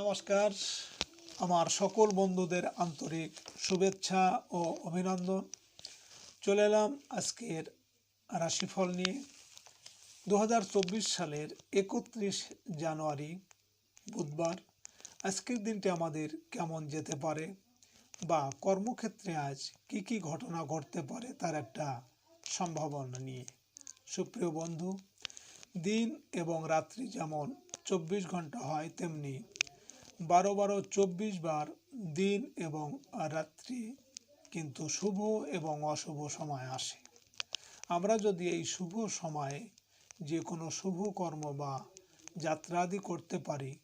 নমস্কার। আমার সকল বন্ধুদের আন্তরিক শুভেচ্ছা ও অভিনন্দন। চলে এলাম আজকের রাশিফল নিয়ে। দু হাজার চব্বিশ সালের একত্রিশ জানুয়ারি, বুধবার। আজকের দিনটি আমাদের কেমন যেতে পারে বা কর্মক্ষেত্রে আজ কি কি ঘটনা ঘটতে পারে তার একটা সম্ভাবনা নিয়ে। সুপ্রিয় বন্ধু, দিন এবং রাত্রি যেমন চব্বিশ ঘণ্টা হয়, তেমনি বারো বারো চব্বিশ বার দিন এবং রাত্রি কিন্তু শুভ এবং অশুভ সময় আসে। আমরা যদি এই শুভ সময়ে যে কোনো শুভ কর্ম বা যাত্রাদি করতে পারি,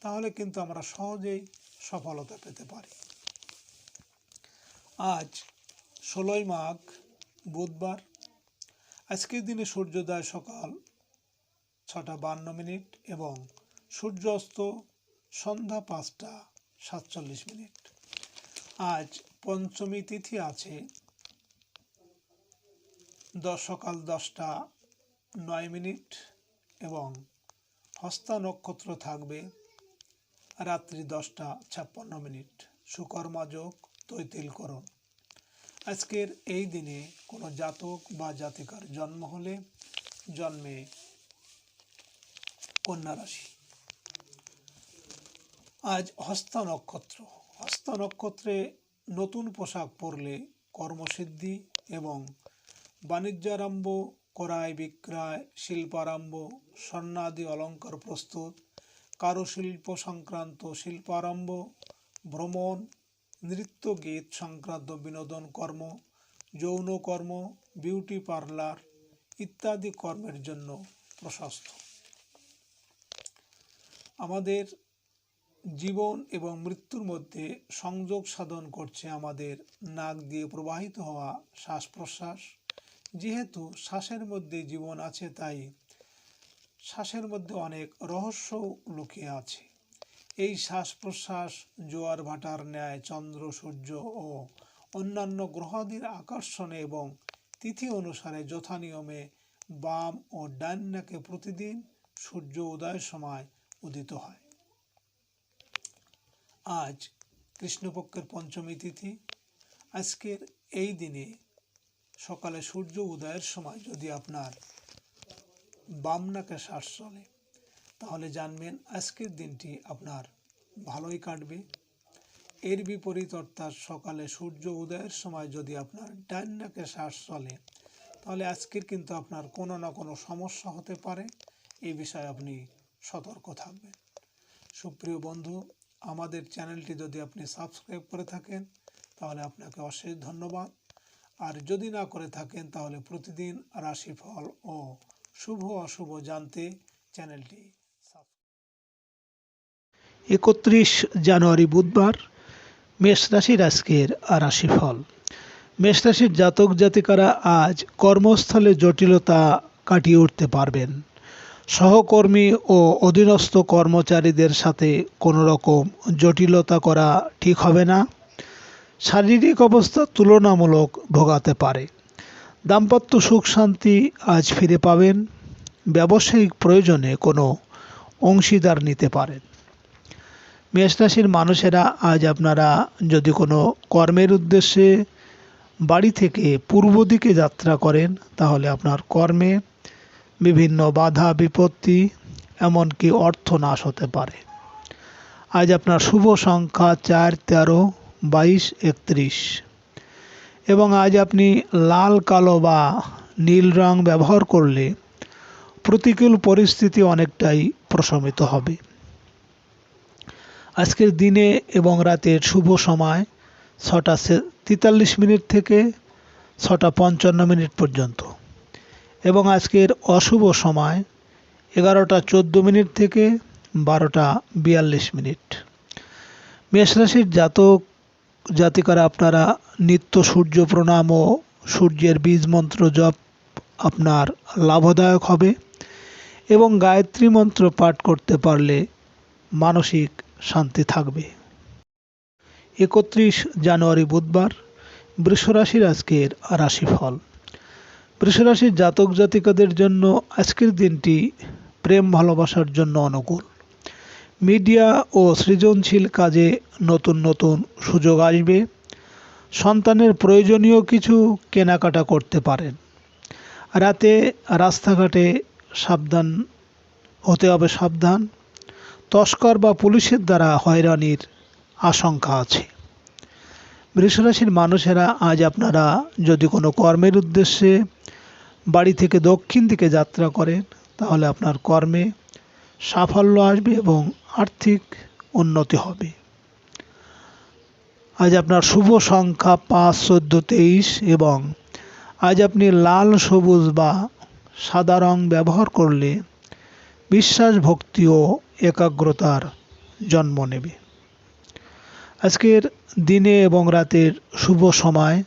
তাহলে কিন্তু আমরা সহজেই সফলতা পেতে পারি। আজ ষোলোই মাঘ, বুধবার। আজকের দিনে সূর্যোদয় সকাল ছটা বান্ন মিনিট এবং সূর্যাস্ত সন্ধ্যা পাঁচটা সাতচল্লিশ মিনিট। আজ পঞ্চমী তিথি আছে। দশ সকাল দশটা নয় মিনিট এবং হস্তা নক্ষত্র থাকবে রাত্রি দশটা ছাপ্পান্ন মিনিট। সুকর্মা যোগ তৈতিলকরণ। আজকের এই দিনে কোনো জাতক বা জাতিকার জন্ম হলে জন্মে কন্যা রাশি। আজ হস্তা নক্ষত্র। হস্তা নক্ষত্রে নতুন পোশাক পরলে কর্মসিদ্ধি এবং বাণিজ্যারম্ভ, ক্রয় বিক্রয়, শিল্পারম্ভ, স্বর্ণাদি অলঙ্কার প্রস্তুত, কারুশিল্প সংক্রান্ত শিল্পারম্ভ, ভ্রমণ, নৃত্য, গীত সংক্রান্ত বিনোদন কর্ম, যৌন কর্ম, বিউটি পার্লার ইত্যাদি কর্মের জন্য প্রশস্ত। আমাদের জীবন এবং মৃত্যুর মধ্যে সংযোগ সাধন করছে আমাদের নাক দিয়ে প্রবাহিত হওয়া শ্বাস প্রশ্বাস যেহেতু শ্বাসের মধ্যে জীবন আছে, তাই শ্বাসের মধ্যে অনেক রহস্য লুকিয়ে আছে। এই শ্বাস প্রশ্বাস জোয়ার ভাটার ন্যায়, চন্দ্র, সূর্য ও অন্যান্য গ্রহাদির আকর্ষণে এবং তিথি অনুসারে যথানিয়মে বাম ও ডান নাকে প্রতিদিন সূর্য উদয়ের সময় উদিত হয়। আজ কৃষ্ণপক্ষের পঞ্চমী তিথি। আজকের এই দিনে সকালে সূর্য উদয়ের সময় যদি আপনার বাম নাকে শ্বাস চলে, তাহলে জানবেন আজকের দিনটি আপনার ভালোই কাটবে। এর বিপরীত অর্থাৎ সকালে সূর্য উদয়ের সময় যদি আপনার ডান নাকে শ্বাস চলে, তাহলে আজকের কিন্তু আপনার কোনো না কোনো সমস্যা হতে পারে। এই বিষয়ে আপনি সতর্ক থাকবেন। সুপ্রিয় বন্ধু আমাদের চ্যানেলটি যদি আপনি সাবস্ক্রাইব করে থাকেন, তাহলে আপনাকে অশেষ ধন্যবাদ। আর যদি না করে থাকেন, তাহলে প্রতিদিন রাশিফল ও শুভ অশুভ জানতে চ্যানেলটি একত্রিশ জানুয়ারি বুধবার, মেষ রাশির আজকের রাশিফল। মেষ রাশির জাতক জাতিকারা আজ কর্মস্থলে জটিলতা কাটিয়ে উঠতে পারবেন। সহকর্মী ও অধীনস্থ কর্মচারীদের সাথে কোনো রকম জটিলতা করা ঠিক হবে না। শারীরিক অবস্থা তুলনামূলক ভোগাতে পারে। দাম্পত্য সুখ শান্তি আজ ফিরে পাবেন। ব্যবসায়িক প্রয়োজনে কোনো অংশীদার নিতে পারেন। মেষ রাশির মানুষেরা আজ আপনারা যদি কোনো কর্মের উদ্দেশ্যে বাড়ি থেকে পূর্ব দিকে যাত্রা করেন, তাহলে আপনার কর্মে বিভিন্ন বাধা, বিপত্তি, এমনকি অর্থ নাশ হতে পারে। আজ আপনার শুভ সংখ্যা চার, তেরো, বাইশ, একত্রিশ। এবং আজ আপনি লাল, কালো বা নীল রং ব্যবহার করলে প্রতিকূল পরিস্থিতি অনেকটাই প্রশমিত হবে। আজকের দিনে এবং রাতের শুভ সময় ছটা তেতাল্লিশ মিনিট থেকে ছটা পঞ্চান্ন মিনিট পর্যন্ত। এবং আজকের অশুভ সময় এগারোটা চোদ্দ মিনিট থেকে বারোটা বিয়াল্লিশ মিনিট। মেষরাশির জাতক, জাতিকারা আপনারা নিত্য সূর্য প্রণাম ও সূর্যের বীজ মন্ত্র জপ আপনার লাভদায়ক হবে এবং গায়ত্রী মন্ত্র পাঠ করতে পারলে মানসিক শান্তি থাকবে। একত্রিশ জানুয়ারি বুধবার বৃষরাশির আজকের রাশিফল। বৃষরাশির জাতক জাতিকাদের জন্য আজকের দিনটি প্রেম ভালোবাসার জন্য অনুকূল। মিডিয়া ও সৃজনশীল কাজে নতুন নতুন সুযোগ আসবে। সন্তানের প্রয়োজনীয় কিছু কেনাকাটা করতে পারেন। রাতে রাস্তাঘাটে সাবধান হতে হবে সাবধান। তস্কর বা পুলিশের দ্বারা হয়রানির আশঙ্কা আছে। বৃষরাশির মানুষেরা আজ আপনারা যদি কোনো কর্মের উদ্দেশ্যে বাড়ি থেকে দক্ষিণ দিকে যাত্রা করেন, তাহলে আপনার কর্মে সাফল্য আসবে এবং আর্থিক উন্নতি হবে। আজ আপনার শুভ সংখ্যা পাঁচ, চোদ্দ, তেইশ এবং আজ আপনি লাল, সবুজ বা সাদা রং ব্যবহার করলে বিশ্বাস, ভক্তি ও একাগ্রতার জন্ম নেবে। আজকের দিনে এবং রাতের শুভ সময়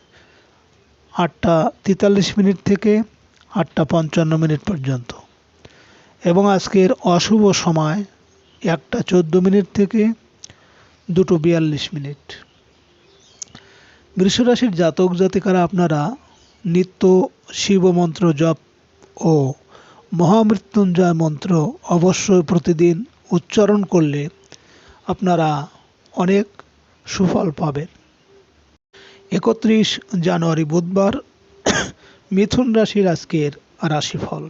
আটটা তেতাল্লিশ মিনিট থেকে আটটা পঞ্চান্ন মিনিট পর্যন্ত। এবং আজকের অশুভ সময় একটা চোদ্দ মিনিট থেকে দুটো বিয়াল্লিশ মিনিট। বৃষরাশির জাতক জাতিকারা আপনারা নিত্য শিব মন্ত্র জপ ও মহামৃত্যুঞ্জয় মন্ত্র অবশ্যই প্রতিদিন উচ্চারণ করলে আপনারা অনেক সুফল পাবেন। একত্রিশ জানুয়ারি বুধবার মিথুন রাশির আজকের রাশিফল।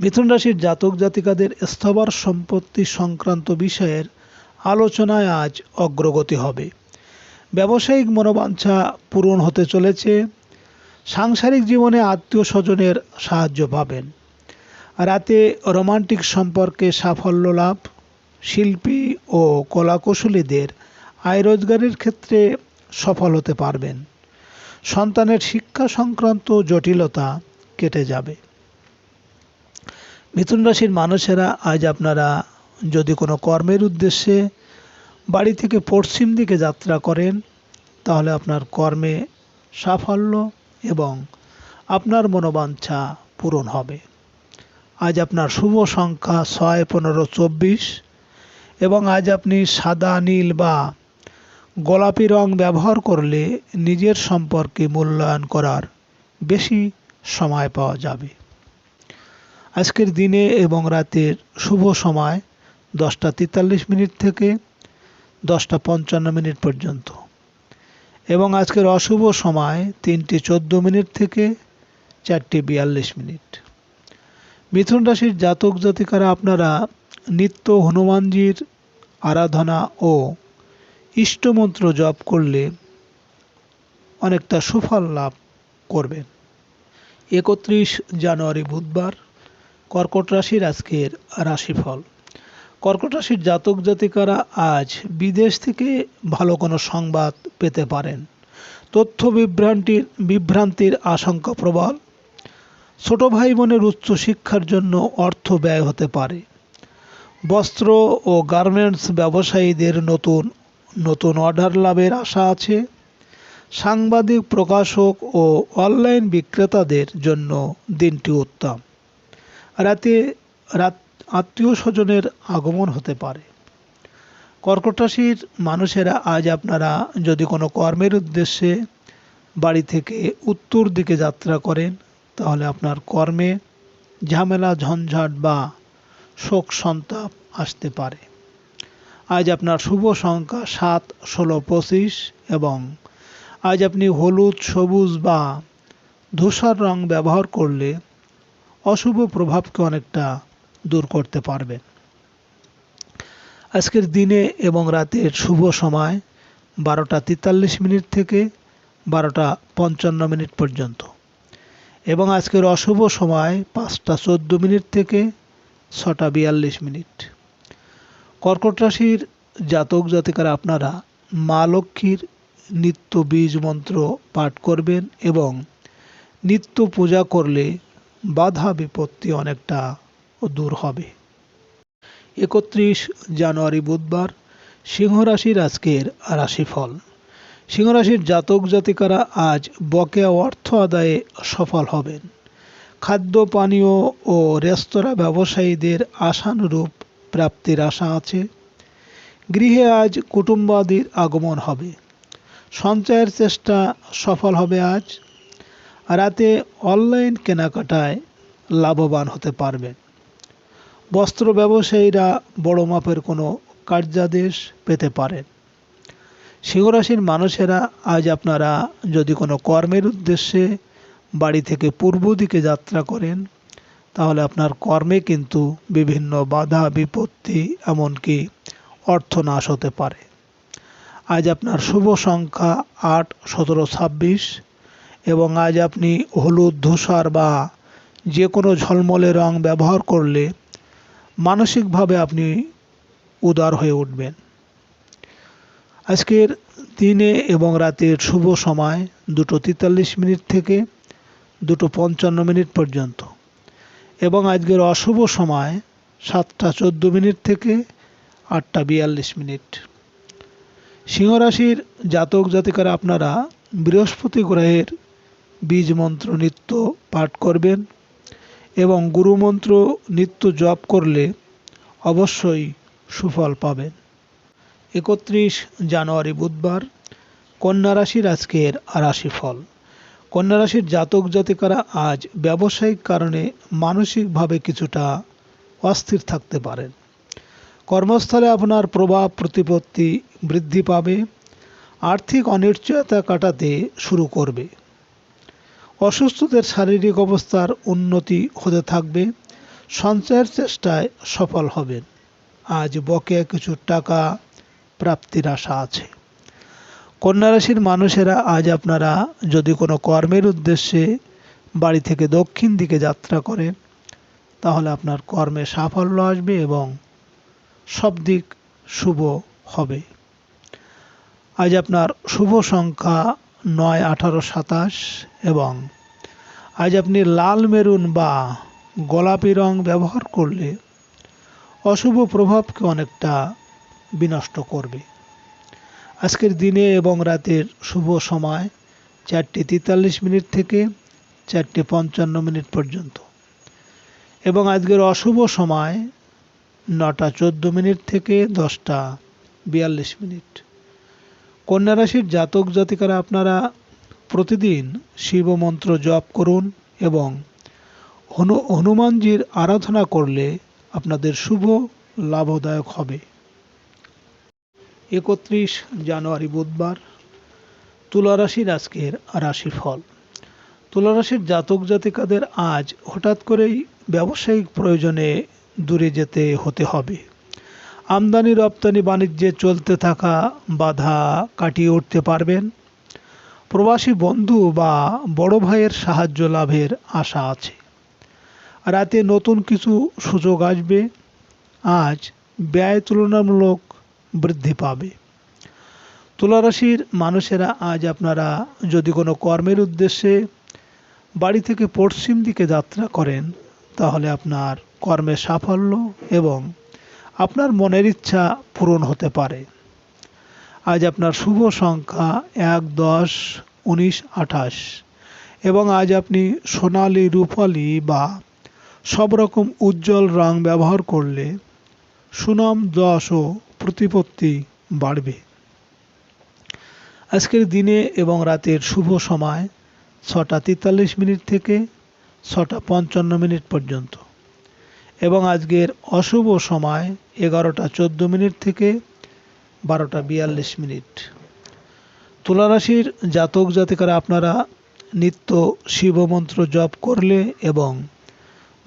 মিথুন রাশির জাতক জাতিকাদের স্থবর সম্পত্তি সংক্রান্ত বিষয়ের আলোচনায় আজ অগ্রগতি হবে। ব্যবসায়িক মনোবাঞ্ছা পূরণ হতে চলেছে। সাংসারিক জীবনে আত্মীয় স্বজনের সাহায্য পাবেন। রাতে রোমান্টিক সম্পর্কে সাফল্য লাভ। শিল্পী ও কলাকুশলীদের আয় রোজগারের ক্ষেত্রে সফল হতে পারবেন। সন্তানের শিক্ষা সংক্রান্ত জটিলতা কেটে যাবে। মিথুন রাশির মানুষেরা, আজ আপনারা যদি কোনো কর্মের উদ্দেশ্যে বাড়ি থেকে পশ্চিম দিকে যাত্রা করেন, তাহলে আপনার কর্মে সাফল্য এবং আপনার মনোবাঞ্ছা পূরণ হবে। আজ আপনার শুভ সংখ্যা ছয়, পনেরো, চব্বিশ এবং আজ আপনি সাদা, নীল বা গোলাপি রং ব্যবহার করলে নিজের সম্পর্কে মূল্যায়ন করার বেশি সময় পাওয়া যাবে। আজকের দিনে এবং রাতের শুভ সময় দশটা তেতাল্লিশ মিনিট থেকে দশটা পঞ্চান্ন মিনিট পর্যন্ত। এবং আজকের অশুভ সময় তিনটে চোদ্দ মিনিট থেকে চারটে বিয়াল্লিশ মিনিট। মিথুন রাশির জাতক জাতিকারা আপনারা নিত্য হনুমানজির আরাধনা ও ইষ্টমন্ত্র জপ করলে অনেকটা সুফল লাভ করবেন একত্রিশ জানুয়ারি বুধবার কর্কট রাশির আজকের রাশিফল। কর্কট রাশির জাতক জাতিকারা আজ বিদেশ থেকে ভালো কোনো সংবাদ পেতে পারেন। তথ্য বিভ্রান্তির বিভ্রান্তির আশঙ্কা প্রবল। ছোট ভাই বোনের উচ্চ শিক্ষার জন্য অর্থ ব্যয় হতে পারে। বস্ত্র ও গার্মেন্টস ব্যবসায়ীদের নতুন নতুন অর্ডার লাভের আশা আছে। সাংবাদিক, প্রকাশক ও অনলাইন বিক্রেতাদের জন্য দিনটি উত্তম। রাতে রাত আত্মীয় স্বজনের আগমন হতে পারে। কর্কট রাশির মানুষেরা আজ আপনারা যদি কোনো কর্মের উদ্দেশ্যে বাড়ি থেকে উত্তর দিকে যাত্রা করেন, তাহলে আপনার কর্মে ঝামেলা, ঝঞ্ঝাট বা শোক সন্তাপ আসতে পারে। আজ আপনার শুভ সংখ্যা সাত, ষোলো, পঁচিশ এবং আজ আপনি হলুদ, সবুজ বা ধূসর রং ব্যবহার করলে অশুভ প্রভাবকে অনেকটা দূর করতে পারবেন। আজকের দিনে এবং রাতের শুভ সময় বারোটা তেতাল্লিশ মিনিট থেকে বারোটা পঞ্চান্ন মিনিট পর্যন্ত এবং আজকের অশুভ সময় পাঁচটা চোদ্দ মিনিট থেকে ছটা বিয়াল্লিশ মিনিট। কর্কট রাশির জাতক জাতিকারা আপনারা মা লক্ষ্মীর নিত্য বীজ মন্ত্র পাঠ করবেন এবং নিত্য পূজা করলে বাধা বিপত্তি অনেকটা দূর হবে। একত্রিশ জানুয়ারি বুধবার সিংহ রাশির আজকের রাশিফল। সিংহ রাশির জাতক জাতিকারা আজ বকেয়া অর্থ আদায়ে সফল হবেন। খাদ্য, পানীয় ও রেস্তোরাঁ ব্যবসায়ীদের আশানুরূপ প্রাপ্তির আশা আছে। গৃহে আজ কুটুম্বাদির আগমন হবে। সঞ্চয়ের চেষ্টা সফল হবে আজ। রাতে অনলাইন কেনাকাটায় লাভবান হতে পারবেন বস্ত্র ব্যবসায়ীরা বড় মাপের কোনো কার্যাদেশ পেতে পারেন সিংহরাশির মানুষেরা আজ আপনারা যদি কোনো কর্মের উদ্দেশ্যে বাড়ি থেকে পূর্ব দিকে যাত্রা করেন তাহলে আপনার কর্মে কিন্তু বিভিন্ন বাধা, বিপত্তি এমনকি অর্থনাশ হতে পারে। আজ আপনার শুভ সংখ্যা আট, সতেরো, ছাব্বিশ এবং আজ আপনি হলুদ, ধূসর বা যে কোনো ঝলমলে রং ব্যবহার করলে মানসিকভাবে আপনি উদার হয়ে উঠবেন। আজকের দিনে এবং রাতের শুভ সময় দুটো তেতাল্লিশ মিনিট থেকে দুটো পঞ্চান্ন মিনিট পর্যন্ত। এবং আজকের অশুভ সময় সাতটা চোদ্দ মিনিট থেকে আটটা বিয়াল্লিশ মিনিট। সিংহরাশির জাতক জাতিকারা আপনারা বৃহস্পতি গ্রহের বীজ মন্ত্র নিত্য পাঠ করবেন এবং গুরুমন্ত্র নিত্য জপ করলে অবশ্যই সুফল পাবেন। একত্রিশ জানুয়ারি বুধবার, কন্যা রাশির আজকের রাশিফল। কন্যা রাশির জাতক জাতিকারা আজ ব্যবসায়িক কারণে মানসিকভাবে কিছুটা অস্থির থাকতে পারেন। কর্মস্থলে আপনার প্রভাব, প্রতিপত্তি বৃদ্ধি পাবে, আর্থিক অনিশ্চয়তা কাটাতে শুরু করবে। অসুস্থদের শারীরিক অবস্থার উন্নতি হতে থাকবে, সঞ্চয়ের চেষ্টায় সফল হবেন। আজ বকেয়া কিছু টাকা প্রাপ্তির আশা আছে। কন্যা রাশির মানুষেরা আজ আপনারা যদি কোনো কর্মের উদ্দেশ্যে বাড়ি থেকে দক্ষিণ দিকে যাত্রা করেন তাহলে আপনার কর্মে সাফল্য আসবে এবং সব দিক শুভ হবে। আজ আপনার শুভ সংখ্যা নয়, আঠারো, সাতাশ এবং আজ আপনি লাল মেরুন বা গোলাপি রং ব্যবহার করলে অশুভ প্রভাবকে অনেকটা বিনষ্ট করবে। আজকের দিনে এবং রাতের শুভ সময় চারটে তেতাল্লিশ মিনিট থেকে চারটে পঞ্চান্ন মিনিট পর্যন্ত। এবং আজকের অশুভ সময় নটা চোদ্দ মিনিট থেকে দশটা বিয়াল্লিশ মিনিট। কন্যা রাশির জাতক জাতিকারা আপনারা প্রতিদিন শিব মন্ত্র জপ করুন এবং হনু, হনুমানজির আরাধনা করলে আপনাদের শুভ লাভদায়ক হবে। একত্রিশ জানুয়ারি বুধবার তুলারাশির আজকের রাশিফল। তুলা রাশির জাতক জাতিকাদের আজ হঠাৎ করেই ব্যবসায়িক প্রয়োজনে দূরে যেতে হতে হবে। আমদানি রপ্তানি বাণিজ্যে চলতে থাকা বাধা কাটিয়ে উঠতে পারবেন। প্রবাসী বন্ধু বা বড় ভাইয়ের সাহায্য লাভের আশা আছে। রাতে নতুন কিছু সুযোগ আসবে। আজ ব্যয় তুলনামূলক বৃদ্ধি পাবে। তুলারাশির মানুষেরা আজ আপনারা যদি কোনো কর্মের উদ্দেশ্যে বাড়ি থেকে পশ্চিম দিকে যাত্রা করেন, তাহলে আপনার কর্মের সাফল্য এবং আপনার মনের ইচ্ছা পূরণ হতে পারে। আজ আপনার শুভ সংখ্যা এক, দশ, উনিশ, আঠাশ এবং আজ আপনি সোনালি, রূপালি বা সব রকম উজ্জ্বল রং ব্যবহার করলে সুনাম যশ ও প্রতিপত্তি বাড়বে। আজকের দিনে এবং রাতের শুভ সময় ছটা তেতাল্লিশ মিনিট থেকে ছটা পঞ্চান্ন মিনিট পর্যন্ত এবং আজকের অশুভ সময় এগারোটা চোদ্দ মিনিট থেকে বারোটা বিয়াল্লিশ মিনিট। তুলারাশির জাতক জাতিকারা আপনারা নিত্য শিবমন্ত্র জপ করলে এবং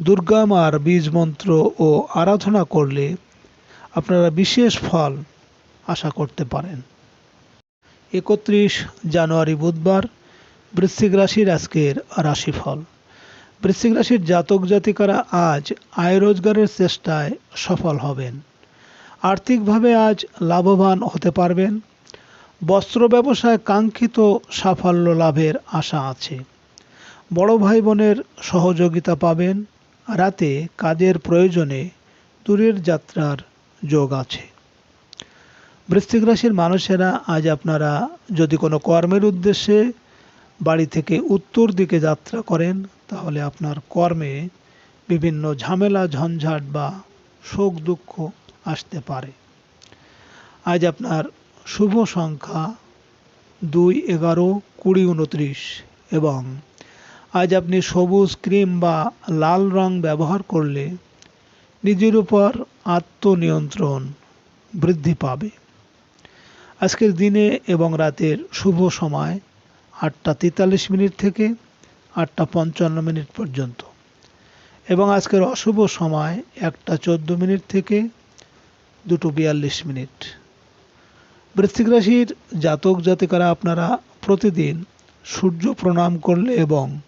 দুর্গা মার বীজ মন্ত্র ও আরাধনা করলে আপনারা বিশেষ ফল আশা করতে পারেন। একত্রিশ জানুয়ারি বুধবার, বৃশ্চিক রাশির আজকের রাশিফল। বৃশ্চিক রাশির জাতক জাতিকারা আজ আয় রোজগারের চেষ্টায় সফল হবেন। আর্থিকভাবে আজ লাভবান হতে পারবেন। বস্ত্র ব্যবসায় কাঙ্ক্ষিত সাফল্য লাভের আশা আছে। বড় ভাই বোনের সহযোগিতা পাবেন। রাতে কাজের প্রয়োজনে দূরের যাত্রার যোগ আছে। বৃশ্চিক রাশির মানুষেরা, আজ আপনারা যদি কোনো কর্মের উদ্দেশ্যে বাড়ি থেকে উত্তর দিকে যাত্রা করেন, তাহলে আপনার কর্মে বিভিন্ন ঝামেলা, ঝঞ্ঝাট বা শোক দুঃখ আসতে পারে। আজ আপনার শুভ সংখ্যা দুই, এগারো, কুড়ি, উনত্রিশ এবং আজ আপনি সবুজ, ক্রিম বা লাল রং ব্যবহার করলে নিজের উপর আত্মনিয়ন্ত্রণ বৃদ্ধি পাবে। আজকের দিনে এবং রাতের শুভ সময় আটটা তেতাল্লিশ মিনিট থেকে আটটা পঞ্চান্ন মিনিট পর্যন্ত। এবং আজকের অশুভ সময় একটা চোদ্দ মিনিট থেকে দুটো বিয়াল্লিশ মিনিট। বৃশ্চিক রাশির জাতক জাতিকারা আপনারা প্রতিদিন সূর্য প্রণাম করলে এবং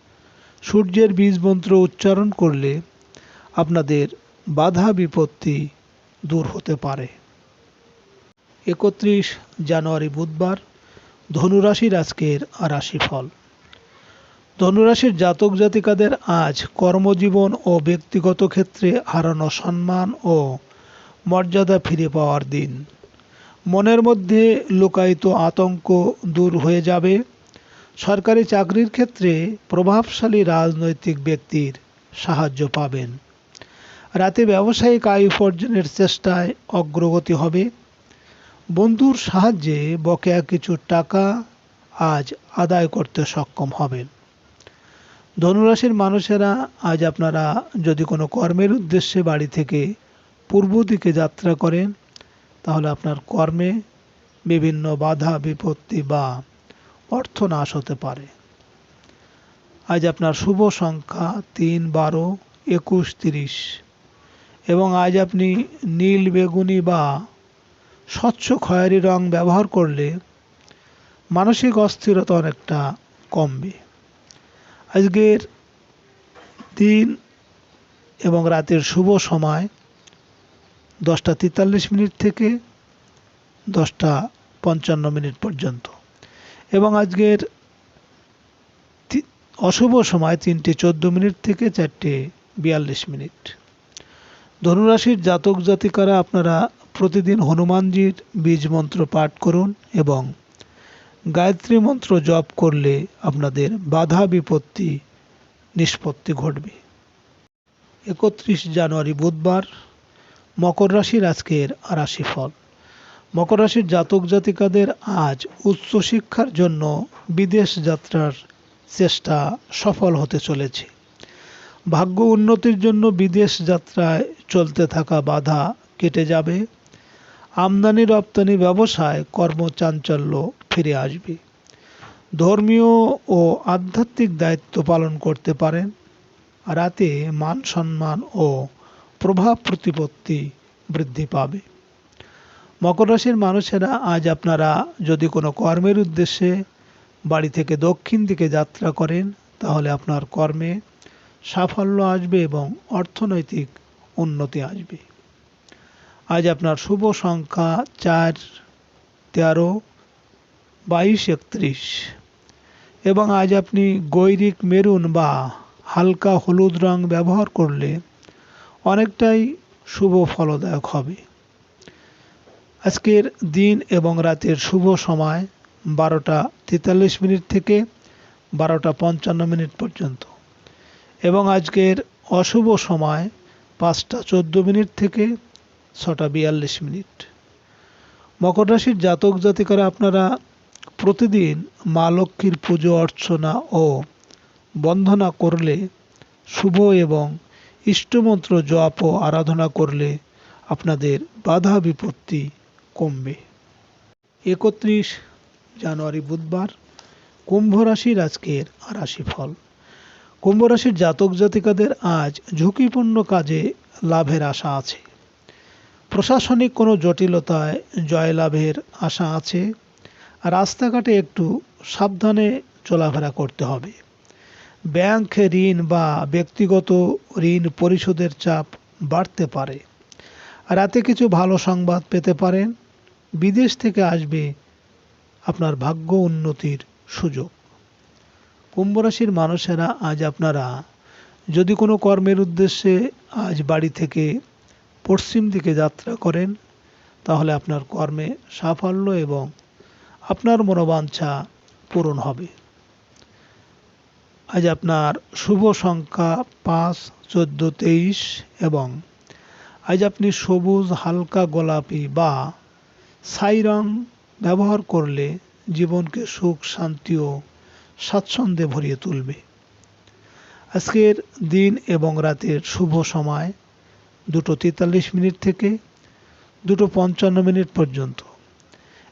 সূর্যের বীজ মন্ত্র উচ্চারণ করলে আপনাদের বাধা বিপত্তি দূর হতে পারে। একত্রিশ জানুয়ারি বুধবার ধনুরাশির আজকের রাশিফল। ধনুরাশির জাতক জাতিকাদের আজ কর্মজীবন ও ব্যক্তিগত ক্ষেত্রে হারানো সম্মান ও মর্যাদা ফিরে পাওয়ার দিন। মনের মধ্যে লুকায়িত আতঙ্ক দূর হয়ে যাবে। সরকারি চাকরির ক্ষেত্রে প্রভাবশালী রাজনৈতিক ব্যক্তির সাহায্য পাবেন। রাতে ব্যবসায়িক আয় উপার্জনের চেষ্টায় অগ্রগতি হবে। বন্ধুর সাহায্যে বকেয়া কিছু টাকা আজ আদায় করতে সক্ষম হবেন। ধনুরাশির মানুষেরা, আজ আপনারা যদি কোনো কর্মের উদ্দেশ্যে বাড়ি থেকে পূর্ব দিকে যাত্রা করেন, তাহলে আপনার কর্মে বিভিন্ন বাধা, বিপত্তি বা অর্থনাশ হতে পারে। আজ আপনার শুভ সংখ্যা তিন, বারো, একুশ, তিরিশ। এবং আজ আপনি নীল বেগুনি বা স্বচ্ছ খয়েরি রং ব্যবহার করলে মানসিক অস্থিরতা অনেকটা কমবে। আজকের দিন এবং রাতের শুভ সময় দশটা তেতাল্লিশ মিনিট থেকে দশটা পঞ্চান্ন মিনিট পর্যন্ত। এবং আজকের অশুভ সময় তিনটে চোদ্দ মিনিট থেকে চারটে বিয়াল্লিশ মিনিট। ধনুরাশির জাতক জাতিকারা আপনারা প্রতিদিন হনুমানজির বীজ মন্ত্র পাঠ করুন এবং গায়ত্রী মন্ত্র জপ করলে আপনাদের বাধা বিপত্তি নিষ্পত্তি ঘটবে। একত্রিশ জানুয়ারি বুধবার মকর রাশির আজকের রাশিফল। মকর রাশির জাতক জাতিকাদের আজ উচ্চশিক্ষার জন্য বিদেশ যাত্রার চেষ্টা সফল হতে চলেছে। ভাগ্য উন্নতির জন্য বিদেশ যাত্রায় চলতে থাকা বাধা কেটে যাবে। আমদানি রপ্তানি ব্যবসায় কর্মচাঞ্চল্য ফিরে আসবে। ধর্মীয় ও আধ্যাত্মিক দায়িত্ব পালন করতে পারেন। রাতে মান সম্মান ও প্রভাব প্রতিপত্তি বৃদ্ধি পাবে। মকর রাশির মানুষেরা আজ আপনারা যদি কোনো কর্মের উদ্দেশ্যে বাড়ি থেকে দক্ষিণ দিকে যাত্রা করেন, তাহলে আপনার কর্মে সাফল্য আসবে এবং অর্থনৈতিক উন্নতি আসবে। আজ আপনার শুভ সংখ্যা চার, তেরো, বাইশ, একত্রিশ। এবং আজ আপনি গৈরিক মেরুন বা হালকা হলুদ রং ব্যবহার করলে অনেকটাই শুভ ফলদায়ক হবে। আজকের দিন এবং রাতের শুভ সময় বারোটা তেতাল্লিশ মিনিট থেকে বারোটা পঞ্চান্ন মিনিট পর্যন্ত। এবং আজকের অশুভ সময় পাঁচটা চোদ্দ মিনিট থেকে ছটা বিয়াল্লিশ মিনিট। মকর রাশির জাতক জাতিকারা, আপনারা প্রতিদিন মা লক্ষ্মীর পুজো, অর্চনা ও বন্ধনা করলে, শুভ এবং ইষ্টমন্ত্র জপ ও আরাধনা করলে আপনাদের বাধা বিপত্তি কমবে। একত্রিশ জানুয়ারি বুধবার, কুম্ভ রাশির আজকের রাশিফল। কুম্ভ রাশির জাতক জাতিকাদের আজ ঝুঁকিপূর্ণ কাজে লাভের আশা আছে। প্রশাসনিক কোনো জটিলতায় জয়লাভের আশা আছে। রাস্তাঘাটে একটু সাবধানে চলাফেরা করতে হবে। ব্যাংক ঋণ বা ব্যক্তিগত ঋণ পরিশোধের চাপ বাড়তে পারে। রাতে কিছু ভালো সংবাদ পেতে পারেন। বিদেশ থেকে আসবে আপনার ভাগ্য উন্নতির সুযোগ। কুম্ভ রাশির মানুষেরা আজ আপনারা যদি কোনো কর্মের উদ্দেশ্যে আজ বাড়ি থেকে পশ্চিম দিকে যাত্রা করেন, তাহলে আপনার কর্মে সাফল্য এবং আপনার মনোবাঞ্ছা পূরণ হবে। আজ আপনার শুভ সংখ্যা পাঁচ, চোদ্দ, তেইশ এবং আজ আপনি সবুজ, হালকা গোলাপি বা ছাই রং ব্যবহার করলে জীবনকে সুখ, শান্তি ও স্বাচ্ছন্দ্যে ভরিয়ে তুলবে। আজকের দিন এবং রাতের শুভ সময় দুটো তেতাল্লিশ মিনিট থেকে দুটো পঞ্চান্ন মিনিট পর্যন্ত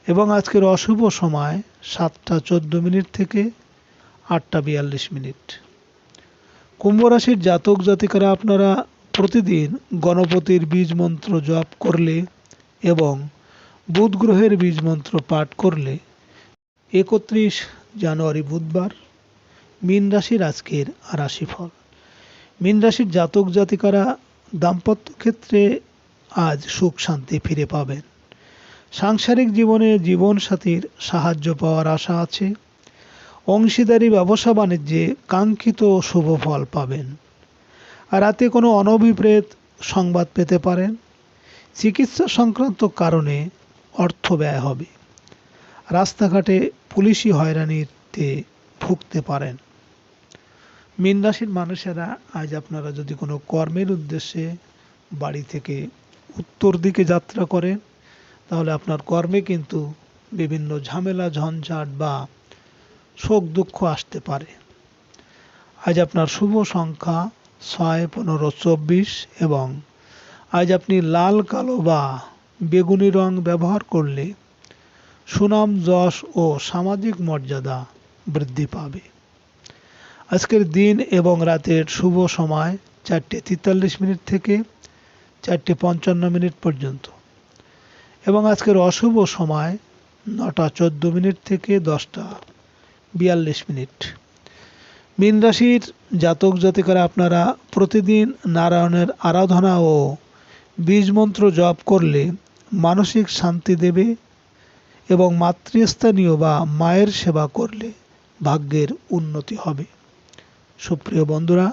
এবং আজকের অশুভ সময় সাতটা চোদ্দ মিনিট থেকে আটটা বিয়াল্লিশ মিনিট। কুম্ভ রাশির জাতক জাতিকারা আপনারা প্রতিদিন গণপতির বীজ মন্ত্র জপ করলে এবং বুধ গ্রহের বীজ মন্ত্র পাঠ করলে একত্রিশ জানুয়ারি, বুধবার। মীন রাশির আজকের রাশিফল। মীন রাশির জাতক জাতিকারা দাম্পত্য ক্ষেত্রে আজ সুখ শান্তি ফিরে পাবেন। সাংসারিক জীবনে জীবনসাথীর সাহায্য পাওয়ার আশা আছে। অংশীদারি, ব্যবসা, বাণিজ্যে কাঙ্ক্ষিত শুভ ফল পাবেন। রাতে কোনো অনভিপ্রেত সংবাদ পেতে পারেন। চিকিৎসা সংক্রান্ত কারণে অর্থ ব্যয় হবে। রাস্তাঘাটে পুলিশি হয়রানিতে ভুগতে পারেন। মীন রাশির মানুষেরা, আজ আপনারা যদি কোনো কর্মের উদ্দেশ্যে বাড়ি থেকে উত্তর দিকে যাত্রা করেন, তাহলে আপনার কর্মে কিন্তু বিভিন্ন ঝামেলা, ঝঞ্ঝাট বা শোক দুঃখ আসতে পারে। আজ আপনার শুভ সংখ্যা ছয়, পনেরো, চব্বিশ এবং আজ আপনি লাল, কালো বা বেগুনি রং ব্যবহার করলে সুনাম, যশ ও সামাজিক মর্যাদা বৃদ্ধি পাবে। আজকের দিন এবং রাতের শুভ সময় চারটে তেতাল্লিশ মিনিট থেকে চারটে পঞ্চান্ন মিনিট পর্যন্ত। এবং আজকের অশুভ সময় নটা চোদ্দ মিনিট থেকে দশটা বিয়াল্লিশ মিনিট। মীন রাশির জাতক জাতিকারা, আপনারা প্রতিদিন নারায়ণের আরাধনা ও বীজ মন্ত্র জপ করলে মানসিক শান্তি দেবে এবং মাতৃস্থানীয় বা মায়ের সেবা করলে ভাগ্যের উন্নতি হবে। সুপ্রিয় বন্ধুরা